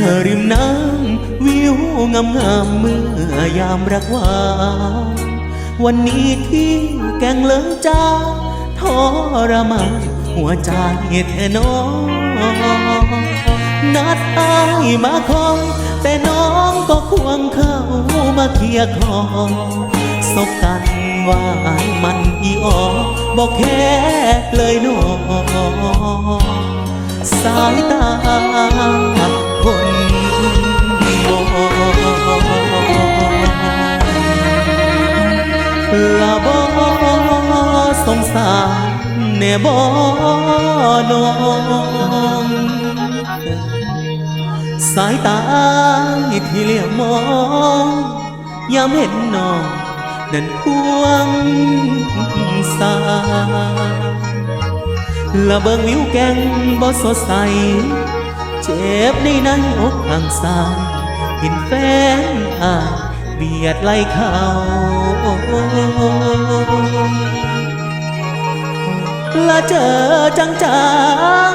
เนอริมน้ำวิวงามงามเมื่อยามรักหวานวันนี้ที่แกงเลิงจ้าทรมานหัวใจแท้น้องนัดอายมาคอยแต่น้องก็ควงเข้ามาเคลียร์คอสบกันว่ามันอีออบอกแค่เลยน้องสายตา น่บอน้องสายตาที่เหลี่ยมมองยามเห็นน้องนั่นควงสาละเบิงวิวแกงบ่สดใส เจ็บในในอกทางซ้ายเห็นแฟนอายเบียดไล่เขา เจอจังจัง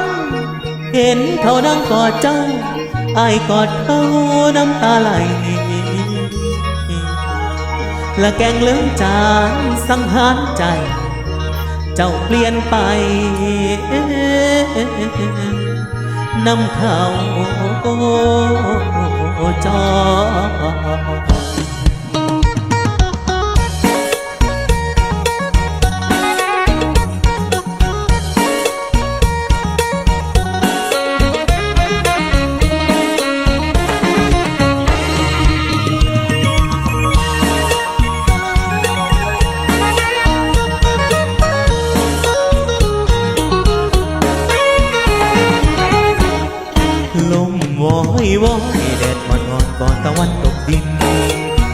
เห็นเขานั่งกอดเจ้าอายกอดเขาน้ำตาไหลและแกงเลื่องจานสังหารใจ เจ้าเปลี่ยนไปนำเขาจอ วอยแดดอ่อนก่อนตะวันตกดิน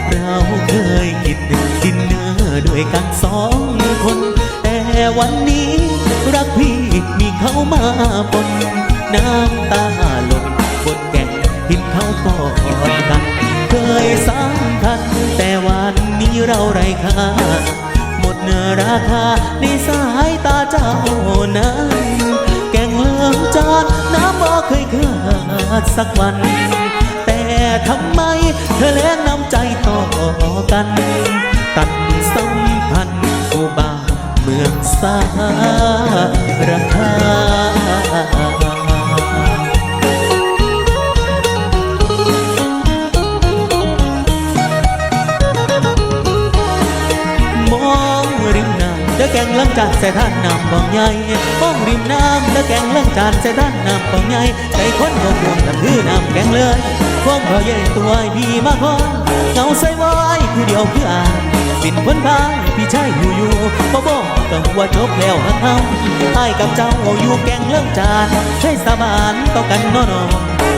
เราเคยคิดดินเนอร์ด้วยกันสองคน แต่วันนี้รักพี่มีเขามาปนน้ำตาหล่นบนแก่นหินเขากอดกัน เคยสำคัญแต่วันนี้เราไร้ค่าหมดเนื้อราคาในสายตาเจ้านั้น แกงเลืองจานน้ำบ่เคยขา ดสักวัน แต่ทำไมเธอแลกน้ำใจต่อกัน จานใส่ท่านน้ำบองใหญ่มองริมน้ำแล้วแกงล้างจานใส่ท่านน้ำบองใหญ่ใจคนบ่ควงกันคือน้ำแกงเลยพวงเราใหญ่ตัวพี่มาคอนเงาใส่ไว้คือเดียวคืออ่านปิ่นพ้นพายพี่ชายอยู่อยู่บ่บอกต้องว่าจบแล้วหักเฮาไอ้กับเจ้าอยู่แกงเลิกจานให้สาบานต่อกันนอน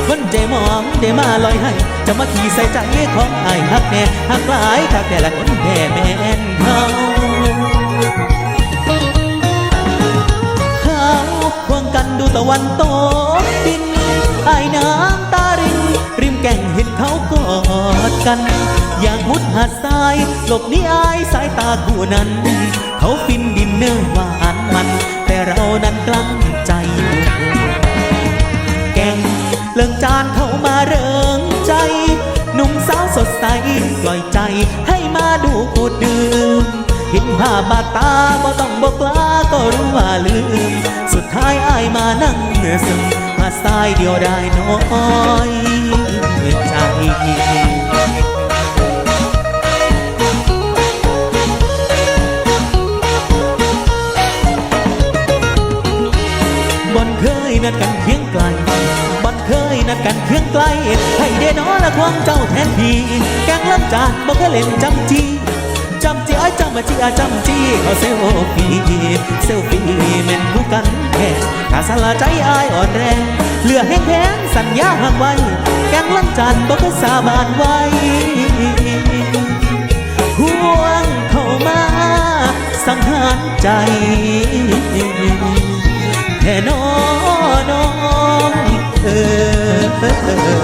คนใจมองได้มาลอยให้ จะมาขี่ใส่ใจของไอ้ายหักแน่หักหลายทักแต่ละคนแท้แม่นเขาเขา ตะวันตกดินไอ้น้ำตารินริมแก่งเห็นเขากอดกัน อย่างมุดหาดทรายหลบนี้อายสายตาคู่นั้น เขาฟินดินเนอร์หวานมัน แต่เรานั้นกลั้นใจอยู่งเรื่องจานเขามาเริงใจ หนุ่มสาวสดใสปล่อยใจให้มาดูดื่ม เห็นภาพบาดตาบ่ต้องบอกลาก็รู้ว่าลืม สุดท้ายอายมานั่งซึมมาสายเดียวได้น้อยใจบอนเคยนัดกันเคียงไกลบอนเคยนัดกันเคียงไกลให้ได้นอละควงเจ้าแทนพี่แกงล้ำจานบ่เคยเล่นจำจี จำจีไอ้จำมาจีอาจำจีเขาเซลฟี่เซลฟี่เม่นผู้กันแค่ถ้าสละใจอายอ่อนแรงเหลือแห้งแพ้งสัญญาห่างไว้แกงล้ำจานบ่เคยสาบานไว้ห่วงเข้ามาสังหารใจแค่น้อน้องเออ